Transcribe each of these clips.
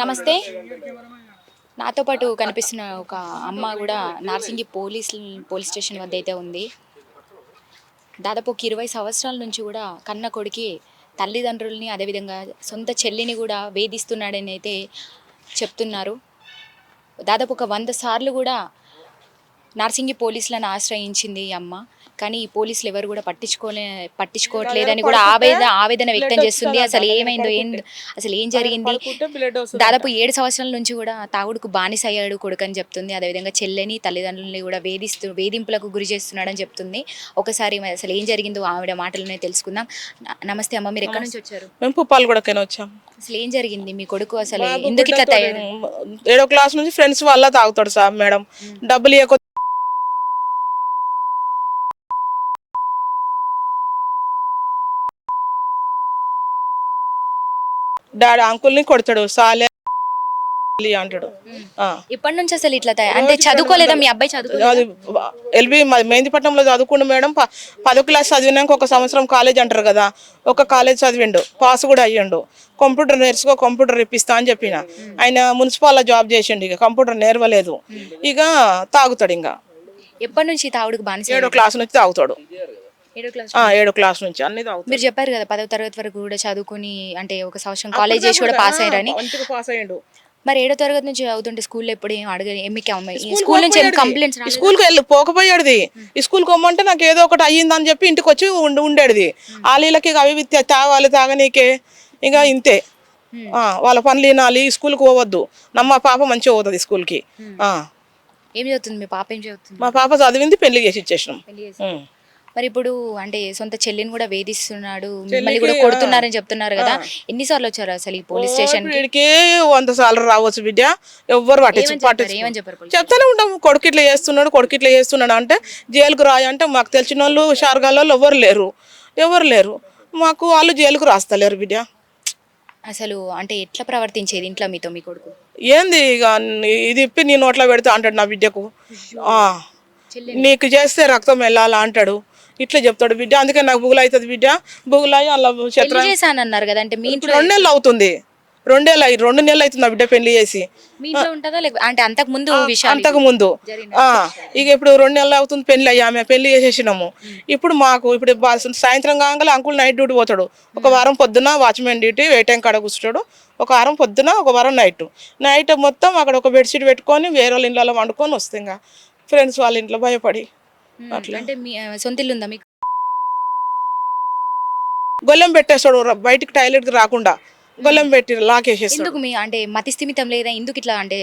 నమస్తే. నాతో పాటు కనిపిస్తున్న ఒక అమ్మ కూడా నార్సింగి పోలీస్ పోలీస్ స్టేషన్ వద్ద అయితే ఉంది. దాదాపు ఒక ఇరవై సంవత్సరాల నుంచి కూడా కన్న కొడుకి తల్లిదండ్రుల్ని అదేవిధంగా సొంత చెల్లిని కూడా వేధిస్తున్నాడని అయితే చెప్తున్నారు. దాదాపు ఒక వంద సార్లు కూడా నార్సింగి పోలీసులను ఆశ్రయించింది ఈ అమ్మ. కానీ ఈ పోలీసులు ఎవరు కూడా పట్టించుకోలే పట్టించుకోవట్లేదని కూడా ఆవేదన ఆవేదన వ్యక్తం చేస్తుంది. అసలు ఏమైందో ఏం అసలు ఏం జరిగింది? దాదాపు ఏడు సంవత్సరాల నుంచి కూడా తాగుడుకు బానిస అయ్యాడు కొడుకు అని చెప్తుంది. అదేవిధంగా చెల్లెని తల్లిదండ్రులని కూడా వేధిస్తూ వేధింపులకు గురి చేస్తున్నాడని చెప్తుంది. ఒకసారి అసలు ఏం జరిగిందో ఆవిడ మాటలోనే తెలుసుకుందాం. నమస్తే అమ్మ మీరు ఎక్కడి నుంచి వచ్చారు? మేము పుప్పాలు కూడా వచ్చాం. అసలు ఏం జరిగింది? మీ కొడుకు అసలు ఎందుకు ఇట్లా ఏడో క్లాస్ నుంచి ఫ్రెండ్స్ వల్ల తాగుతాడు సార్ మేడం. డబ్బులు ఇవ్వక డాడీ అంకుల్ని కొడతాడు సాలే అంటాడు. ఇప్పటి నుంచి అసలు ఇట్లా అంటే చదువుకోలేదా మీ అబ్బాయి చదువుకో అది ఎల్బి మెహందీపట్నంలో చదువుకుండు మేడం పదో క్లాస్ చదివినాక ఒక సంవత్సరం కాలేజ్ అంటారు కదా ఒక కాలేజ్ చదివిండు పాస్ కూడా అయ్యిండు. కంప్యూటర్ నేర్చుకో కంప్యూటర్ ఇప్పిస్తా అని చెప్పిన. ఆయన మున్సిపాల్లో జాబ్ చేసిండు ఇక కంప్యూటర్ నేర్వలేదు. ఇక తాగుతాడు ఇంకా. ఎప్పటి నుంచి తాగుడుకు బానిస ఏడో క్లాస్ నుంచి తాగుతాడు. ఏడో క్లాస్ నుంచి. అన్ని మీరు చెప్పారు కదా పదవ తరగతి వరకు కూడా చదువుకుని అంటే ఒక సంవత్సరం కాలేజ్ చేసి కూడా పాస్ అయ్యారని. పాస్ అయ్యిండు. మరి ఏడో తరగతి నుంచి చదువుతుంటే స్కూల్లో ఎప్పుడు ఏం అడగ మీకు స్కూల్ నుంచి ఏం కంప్లైంట్స్ స్కూల్కి వెళ్ళి పోకపోయాడుది. ఈ స్కూల్కి పోమంటే నాకు ఏదో ఒకటి అయ్యిందని చెప్పి ఇంటికి వచ్చి ఉండి ఉండేది ఆలీలకి అవి తాగాలి తాగనీకే ఇక ఇంతే. ఆ, వాళ్ళ పనులు వినాలి స్కూల్కి పోవద్దు. నమ్మ పాప మంచిగా పోతుంది స్కూల్కి. ఏం చదువుతుంది మీ పాప? ఏం చదువుతుంది? మా పాప చదివింది పెళ్ళి చేసి ఇచ్చేసినాం. మరి ఇప్పుడు అంటే సొంత చెల్లిని కూడా వేధిస్తున్నాడు మిమ్మల్ని కూడా కొడుతున్నారని చెప్తున్నారు కదా. ఎన్నిసార్లు వచ్చారు అసలు ఈ పోలీస్ స్టేషన్ వంద సార్లు రావచ్చు బిడ్డ. ఎవ్వరు చెప్తానే ఉంటాం కొడుకు ఇట్లా చేస్తున్నాడు కొడుకు ఇట్లా చేస్తున్నాడు అంటే జైలుకు రాయి అంటే మాకు తెలిసిన వాళ్ళు షార్గాల్లో ఎవరు లేరు. ఎవరు లేరు. మాకు వాళ్ళు జైలుకు రాస్తలేరు బిడ్డ. అసలు అంటే ఎట్లా ప్రవర్తించేది ఇంట్లో మీతో మీ కొడుకు? ఏంది ఇక ఇది ఇప్పి నీ నోట్లో పెడతా అంటాడు నా బిడ్డకు. ఆ. నీకు చేస్తే రక్తం వెళ్ళాలా అంటాడు. ఇట్లా చెప్తాడు బిడ్డ అందుకే నాకు బుగులు అవుతుంది బిడ్డ అలా చెత్త. పెళ్ళి చేశానన్నారు కదా అంటే మీ ఇంట్లో రెండు నెలలు అవుతుంది. రెండేళ్ళు అయ్యి రెండు నెలలు అవుతుంది నా బిడ్డ పెళ్ళి చేసి. ఇంట్లో అంటే అంతకు ముందు అంతకు ముందు. ఆ, ఇక ఇప్పుడు రెండు నెలలు అవుతుంది పెళ్ళి అయ్యి ఆమె పెళ్ళి చేసేసినాము. ఇప్పుడు మాకు ఇప్పుడు సాయంత్రం కాగానే అంకుల్ నైట్ డ్యూటీ పోతాడు. ఒక వారం పొద్దున వాచ్మెన్ డ్యూటీ వెయిటింగ్ కాడ కూర్చుంటాడు. ఒక వారం పొద్దున ఒక వారం నైట్. నైట్ మొత్తం అక్కడ ఒక బెడ్షీట్ పెట్టుకొని వేరే వాళ్ళ ఇళ్ళలో వండుకొని వస్తే ఇంకా. ఫ్రెండ్స్ వాళ్ళ ఇంట్లో భయపడి. ఉమ్, అంటే మీ సొంత ఇల్లు ఉందా మీకు? గొల్లెం పెట్టేస్తాడు ర- బయటికి టాయిలెట్కి రాకుండా. గొల్లెం పెట్టి లాకేసేస్తాడు. ఎందుకు మీ అంటే మతి స్థిమితం లేదా? ఎందుకు ఇట్లా అంటే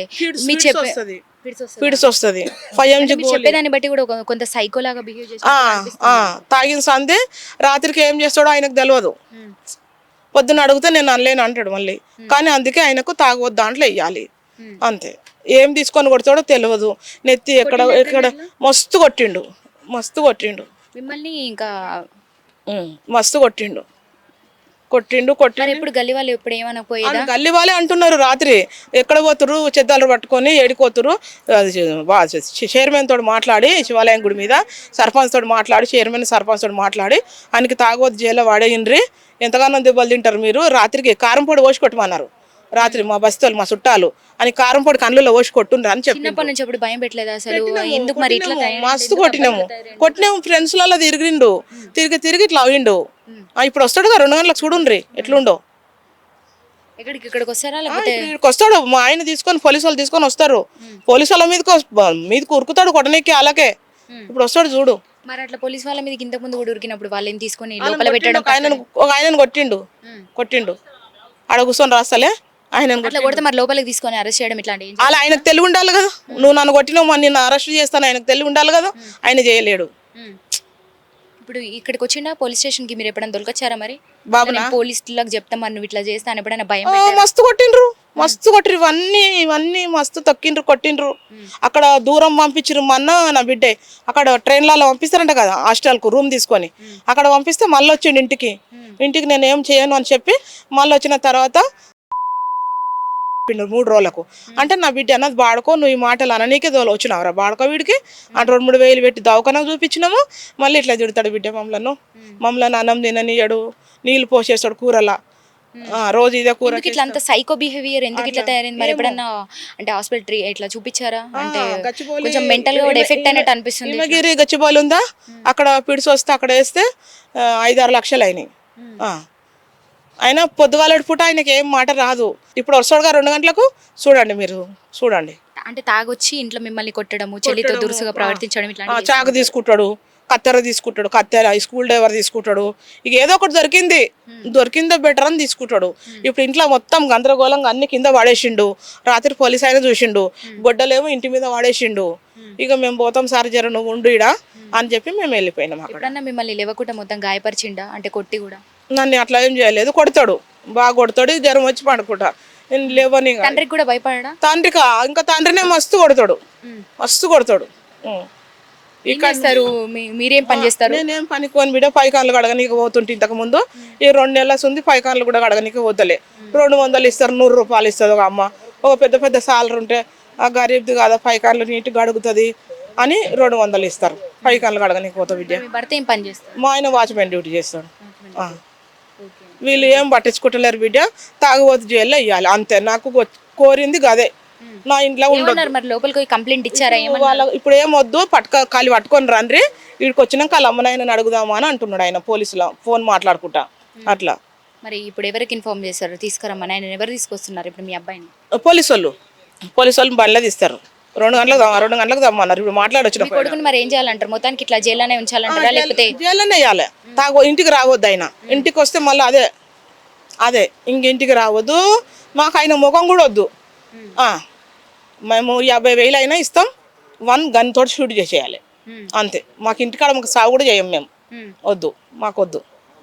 మీ చెప్పే వస్తుంది ఫిట్స్ వస్తుందా? పీడిస్ వస్తుంది ఫైవ్ ఎంజీ మీరు చెప్పేదాన్ని బట్టి కూడా ఒక- కొంత సైకో లాగా బిహేవ్ చేసి ఆ, ఆ, తాగిన సందే రాత్రికి ఏం చేస్తాడో ఆయనకు తెలియదు పొద్దున అడిగితే నేను అనలేను అంటాడు మళ్ళీ. కానీ అందుకే ఆయనకు తాగవద్దు దాంట్లో వెయ్యాలి. అంతే. ఏం తీసుకొని కొడతాడో తెలియదు నెత్తి ఎక్కడ ఎక్కడ మస్తు కొట్టిండు. మస్తు కొట్టిండు. మిమ్మల్ని ఇంకా మస్తు కొట్టిండు. కొట్టిండు కొట్టి మరి ఎప్పుడు గల్లీ వాళ్ళు ఎప్పుడు ఏమనకపోయేదా గల్లి వాళ్ళే అంటున్నారు రాత్రి. ఎక్కడ పోతురు చెద్దలు పట్టుకొని ఏడిపోతురు చైర్మన్ తోటి మాట్లాడి శివాలయం గుడి మీద సర్పంచ్ తోటి మాట్లాడి చైర్మన్ సర్పంచ్ తోటి మాట్లాడి ఆయనకి తాగవద్దు జైల్లో వాడేయండ్రి. ఎంతగానో దెబ్బలు తింటారు మీరు. రాత్రికి కారం పొడి పోసి కొట్టమన్నారు. రాత్రి మా బస్తోళ్ళు మా చుట్టాలు అని కారం పొడి కళ్ళలో పోసి కొట్టుండ్రు అని చెప్పి చిన్నప్పటి నుంచి ఎప్పుడు భయం పెట్టలేదు అసలు? ఎందుకు మరి ఇట్లా మస్తు కొట్టినాము. కొట్టినాము ఫ్రెండ్స్లలో తిరిగిండు. తిరిగి తిరిగి ఇట్లా అయిండు. ఆ, ఇప్పుడు వస్తాడు కదా రెండు గంటలకు చూడుండ్రి ఎట్లుండో. ఎక్కడికి ఇక్కడికి వస్తారా ఆ, లేకపోతే? ఇప్పుడు ఇక్కడికి వస్తాడు. మా ఆయన తీసుకొని పోలీసు వాళ్ళు తీసుకొని వస్తారు. పోలీసు వాళ్ళ మీదకి మీదకి ఉరుకుతాడు కొట్టనీకి అలాగే ఇప్పుడు వస్తాడు చూడు. మరి అట్లా పోలీస్ వాళ్ళ మీద ఇంత ముందు కూడా ఉరికినప్పుడు వాళ్ళని తీసుకొని లోపల పెట్టడం ఒక ఆయనను ఒక ఆయనను కొట్టిండు. కొట్టిండు. ఆడ కూర్చొని రాస్తలే. ఆయన అట్లా కొడితే మరి లోపలికి తీసుకొని అరెస్ట్ చేయడం ఇట్లాంటి అలా ఆయనకు తెలివి ఉండాలి కదా. నువ్వు నన్ను కొట్టినావు నిన్ను అరెస్ట్ చేస్తాను ఆయనకు తెలివి ఉండాలి కదా. ఆయన చేయలేడు. ఇప్పుడు ఇక్కడికి వచ్చిండా? పోలీస్ స్టేషన్కి మీరు ఎప్పుడైనా దొరకొచ్చారా మరి? నేను పోలీసులకు చెప్తా మరి నువ్వు ఇట్లా చేస్తాను ఎప్పుడైనా భయం మస్తు కొట్టిండ్రు. మస్తు కొట్టిరు ఇవన్నీ ఇవన్నీ మస్తు తొక్కిండ్రు కొట్టిండ్రు. అక్కడ దూరం పంపించారు మొన్న నా బిడ్డే. అక్కడ ట్రైన్లలో పంపిస్తారంట కదా హాస్టల్కు రూమ్ తీసుకొని. అక్కడ పంపిస్తే మళ్ళీ వచ్చిండు ఇంటికి ఇంటికి నేను ఏం చేయను అని చెప్పి మళ్ళీ వచ్చిన తర్వాత చెప్పిండు మూడు రోజులకు అంటే నా బిడ్డ అన్నది బాడుకో నువ్వు ఈ మాటలు అననీకే దోలు వచ్చినావురా బాడుకో వీడికి అంటే రెండు మూడు వేలు పెట్టి దవాఖానకు చూపించినాము మళ్ళీ ఇట్లా తిడతాడు బిడ్డ మమ్మలను మమ్మల్ని అన్నం తిననీయడు నీళ్ళు పోసేస్తాడు కూరలా ఆ, రోజు ఇదే కూర ఇట్లా అంత సైకో బిహేవియర్ ఎందుకు ఇట్లా తయారైంది మరి ఎప్పుడన్నా అంటే హాస్పిటల్ ఇట్లా చూపించారా అంటే కొంచెం మెంటల్గా కూడా ఎఫెక్ట్ అయినట్టు అనిపిస్తుంది హిమగిరి గచ్చిబౌలి ఉందా అక్కడ పిడిసి వస్తే అక్కడ వేస్తే ఆ, ఐదు ఆరు లక్షలు అయినాయి. అయినా పొద్దుగాలటి పూట ఆయనకి ఏం మాట రాదు. ఇప్పుడు వస్తాడుగా రెండు గంటలకు చూడండి మీరు చూడండి. అంటే తాగొచ్చి ఇంట్లో మిమ్మల్ని కొట్టడము చెల్లితో దురుసుగా ప్రవర్తించడం ఇట్లా చాకు తీసుకుంటాడు కత్తెర తీసుకుంటాడు కత్తెర స్కూల్ డ్రైవర్ తీసుకుంటాడు ఇక ఏదో ఒకటి దొరికింది దొరికిందో బెటర్ అని తీసుకుంటాడు. ఇప్పుడు ఇంట్లో మొత్తం గందరగోళంగా అన్ని కింద వాడేసిండు రాత్రి పోలీస్ ఆయన చూసిండు గొడ్డలేమో ఇంటి మీద వాడేసిండు ఇక మేము పోతాం సార్ జర నువ్వు ఉండు అని చెప్పి మేము వెళ్ళిపోయినాం అక్కడ. మిమ్మల్ని లేవకుండా మొత్తం గాయపరిచిండా? అంటే కొట్టి కూడా? నన్ను అట్లా ఏం చేయలేదు కొడతాడు. బాగా కొడతాడు జ్వరం వచ్చి పండుకుంటా. నేను లేవని. తండ్రికి కూడా భయపడడా? తండ్రికా? ఇంకా తండ్రినే మస్తు కొడతాడు. మస్తు కొడతాడు. మీరేం పని చేస్తారు? నేనేం పనికోని బిడ్డ పైకాన్లు కడగనీకి పోతుంటే ఇంతకు ముందు ఈ రెండు నెలల ఉంది పైకాన్లు కూడా కడగనీకి పోతలే. రెండు వందలు ఇస్తారు నూరు రూపాయలు ఇస్తుంది ఒక అమ్మ. ఒక పెద్ద పెద్ద సాలరీ ఉంటే ఆ గరీబ్ది కాదా పైకాన్లు నీట్గా గడుగుతుంది అని రెండు వందలు ఇస్తారు. పైకాన్లు కడగనీకి పోతా బిడ్డ. మీ భర్త ఏం పని చేస్తారు మా ఆయన వాచ్మెన్ డ్యూటీ చేస్తాడు. వీళ్ళు ఏం పట్టించుకుంటలేరు బిడ్డ తాగుబోతు జైల్లో ఇవ్వాలి అంతే. నాకు కోరింది గదే. నా ఇంట్లో ఉండదు మరి లోపలికి కంప్లైంట్ ఇచ్చారా? వాళ్ళ ఇప్పుడు ఏం వద్దు పట్టుక కాలి పట్టుకొని రండి. వీడికి వచ్చినాక వాళ్ళ అమ్మనాయన అడుగుదామా అని అంటున్నాడు ఆయన పోలీసులో. ఫోన్ మాట్లాడుకుంటా. అట్లా. మరి ఇప్పుడు ఎవరికి ఇన్ఫార్మ్ చేస్తారు తీసుకురమ్మని. ఆయన ఎవరు తీసుకొస్తున్నారు ఇప్పుడు మీ అబ్బాయిని? పోలీసు వాళ్ళు పోలీసు వాళ్ళు బండ్లో తీస్తారు. రెండు గంటలకు రెండు గంటలకు దమ్మన్నారు ఇప్పుడు మాట్లాడొచ్చిన మీ కొడుకుని మరి ఏం చేయాలంటారు? మొత్తానికి ఇట్లా జైల్లోనే ఉంచాలంటారా? లేకపోతే జైల్లోనే వేయాలి తాగు ఇంటికి రావద్దు ఆయన. ఇంటికి వస్తే మళ్ళీ అదే అదే ఇంక ఇంటికి రావద్దు. మాకు ఆయన ముఖం కూడా వద్దు. ఆ, మేము యాభై వేలు అయినా ఇస్తాం. వన్ గన్ తోటి షూట్ చేసేయాలి. అంతే. మాకు ఇంటికాడ మాకు సాగు కూడా చేయం మేము. మ్మ్. వద్దు. మాకు వద్దు.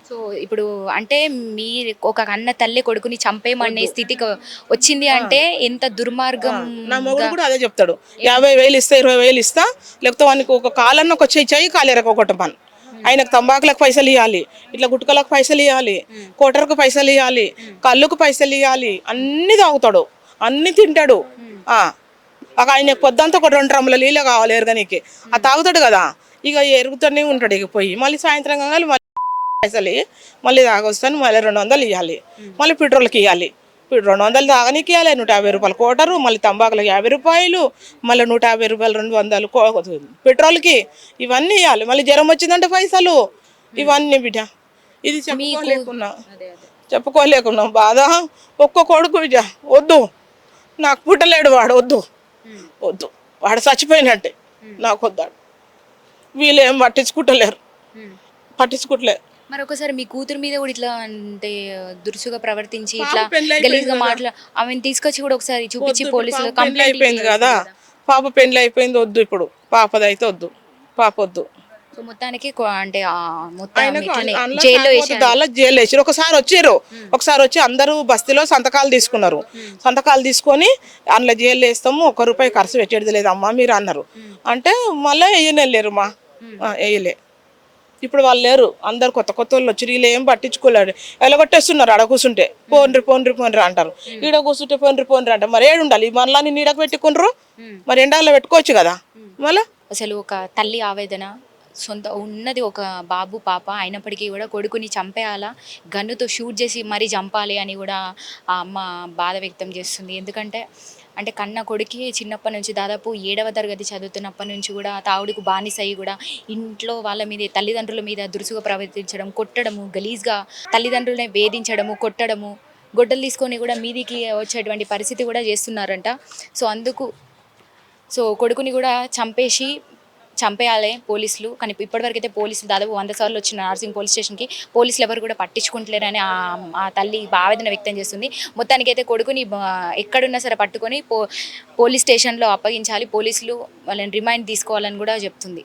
సో ఇప్పుడు అంటే మీరు ఒక అన్న తల్లి కొడుకుని చంపేయమనే స్థితికి వచ్చింది అంటే ఎంత దుర్మార్గం నా మొగుడు కూడా అదే చెప్తాడు. యాభై వేలు ఇస్తా ఇరవై వేలు ఇస్తా లేకపోతే వానికి ఒక కాలన్న ఒక చెయ్యి చెయ్యి కాలేరకు ఒకటి పని. ఆయనకు తంబాకులకు పైసలు ఇవ్వాలి ఇట్లా గుట్కలకు పైసలు ఇవ్వాలి కోటర్కు పైసలు ఇవ్వాలి కళ్ళుకు పైసలు ఇవ్వాలి అన్ని తాగుతాడు. అన్ని తింటాడు. ఆ. ఒక ఆయన పొద్దంతా ఒక రెండు డ్రమ్ముల నీళ్ళు కావాలి ఎరగనీకి. ఆ తాగుతాడు కదా. ఇక ఎరుగుతూనే ఉంటాడు ఇక పోయి. మళ్ళీ సాయంత్రం కాగాలి మళ్ళీ పైసలు మళ్ళీ తాగొస్తాను మళ్ళీ రెండు వందలు ఇవ్వాలి మళ్ళీ పెట్రోల్కి ఇవ్వాలి ఇప్పుడు రెండు వందలు తాగనీకి ఇవ్వాలి నూట యాభై రూపాయలు కోటరు మళ్ళీ తంబాకులకు యాభై రూపాయలు మళ్ళీ నూట యాభై రూపాయలు రెండు వందలు కో- పెట్రోల్కి ఇవన్నీ ఇవ్వాలి మళ్ళీ జ్వరం వచ్చిందంటే పైసలు. ఇవన్నీ బిడ్డ. ఇది చెప్పుకోలేకున్నా. చెప్పుకోలేకున్నాం. బాధ. ఒక్క కొడుకు బిడ్డ. వద్దు. నాకు పుట్టలేడు వాడు. వద్దు. వద్దు. వాడు చచ్చిపోయినట్టే. నాకు వద్దాడు వీళ్ళు ఏం పట్టించుకుంటలేరు పట్టించుకుంటలేరు మరి ఒకసారి మీ కూతురు మీద కూడా ఇట్లా అంటే దురుసుగా ప్రవర్తించి ఇట్లా గలీజ్గా మాట్లా ఆమెను తీసుకొచ్చి కూడా ఒకసారి చూపించి పోలీసులు కంప్లైంట్ అయిపోయింది కదా. పాప పెండ్లి అయిపోయింది వద్దు ఇప్పుడు. పాపది అయితే వద్దు. పాప వద్దు. సో మొత్తానికి అంటే జైల్లో జైలు వేసారు. ఒకసారి వచ్చిర్రు ఒకసారి వచ్చి అందరూ బస్తీలో సంతకాలు తీసుకున్నారు. సంతకాలు తీసుకొని అందులో జైలు వేస్తాము. ఒక్క రూపాయి ఖర్చు పెట్టేది లేదు. అమ్మా మీరు అన్నారు. అంటే మళ్ళీ వేయలేరు మా ఆ, వేయలే. ఇప్పుడు వాళ్ళు లేరు. అందరు కొత్త కొత్త వాళ్ళు వచ్చి వీళ్ళు ఏం పట్టించుకోలేరు. ఎలగొట్టేస్తున్నారు ఆడ కూర్చుంటే. పోన్రి పోన్రి పోన్రి అంటారు. ఈడ కూర్చుంటే పోన్రి పోన్రి అంటారు. మరి ఏడు ఉండాలి? మళ్ళీ నీడకు పెట్టుకున్నారు మరి ఎండాలో పెట్టుకోవచ్చు కదా? మళ్ళీ? అసలు ఒక తల్లి ఆవేదన సొంత ఉన్నది ఒక బాబు పాప అయినప్పటికీ కూడా కొడుకుని చంపేయాలా? గన్నుతో షూట్ చేసి మరీ చంపాలి అని కూడా ఆ అమ్మ బాధ వ్యక్తం చేస్తుంది. ఎందుకంటే అంటే కన్న కొడుకి చిన్నప్పటి నుంచి దాదాపు ఏడవ తరగతి చదువుతున్నప్పటి నుంచి కూడా తావుడికి బానిస అయ్యి కూడా ఇంట్లో వాళ్ళ మీద తల్లిదండ్రుల మీద దురుసుగా ప్రవర్తించడం కొట్టడము గలీజ్గా తల్లిదండ్రులని వేధించడము కొట్టడము గొడ్డలు తీసుకొని కూడా మీదికి వచ్చేటువంటి పరిస్థితి కూడా చేస్తున్నారంట. సో అందుకు సో కొడుకుని కూడా చంపేసి చంపేయాలి పోలీసులు. కానీ ఇప్పటివరకు అయితే పోలీసులు దాదాపు వంద సార్లు వచ్చిన నార్సింగ్ పోలీస్ స్టేషన్కి పోలీసులు ఎవరు కూడా పట్టించుకుంటలేరని ఆ ఆ తల్లి ఆవేదన వ్యక్తం చేస్తుంది. మొత్తానికి అయితే కొడుకుని ఎక్కడున్నా సరే పట్టుకొని పో పోలీస్ స్టేషన్లో అప్పగించాలి. పోలీసులు వాళ్ళని రిమైండ్ తీసుకోవాలని కూడా చెప్తుంది.